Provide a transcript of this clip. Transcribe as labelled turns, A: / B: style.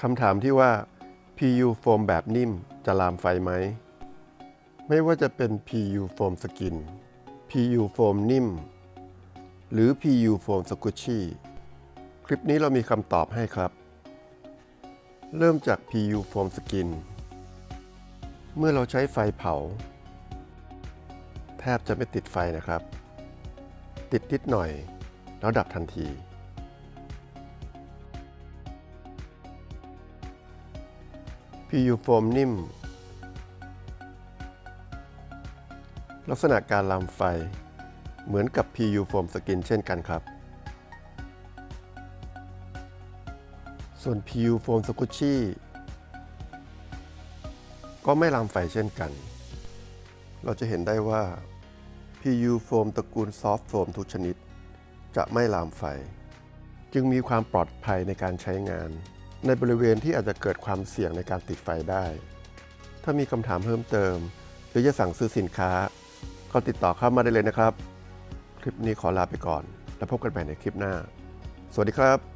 A: คำถามที่ว่า PU โฟมแบบนิ่มจะลามไฟไหม ไม่ว่าจะเป็น PU โฟมสกิน PU โฟมนิ่ม หรือ PU โฟมสกุชชี่ คลิปนี้เรามีคำตอบให้ครับ เริ่มจาก PU โฟมสกิน เมื่อเราใช้ไฟเผา แทบจะไม่ติดไฟนะครับ ติดนิดหน่อย แล้วดับทันที PU โฟมนิ่ม ลักษณะการลามไฟ เหมือนกับ PU โฟมสกินเช่นกันครับ ส่วน PU โฟมสกุชชี่ก็ไม่ลามไฟเช่นกัน เราจะเห็นได้ว่า PU โฟมตระกูลซอฟต์โฟมทุกชนิด จะไม่ลามไฟ จึงมีความปลอดภัยในการใช้งาน ในบริเวณที่อาจจะเกิดความเสี่ยงในการติดไฟได้ ถ้ามีคำถามเพิ่มเติม หรือจะสั่งซื้อสินค้า ก็ติดต่อเข้ามาได้เลยนะครับ คลิปนี้ขอลาไปก่อน แล้วพบกันใหม่ในคลิปหน้า สวัสดีครับ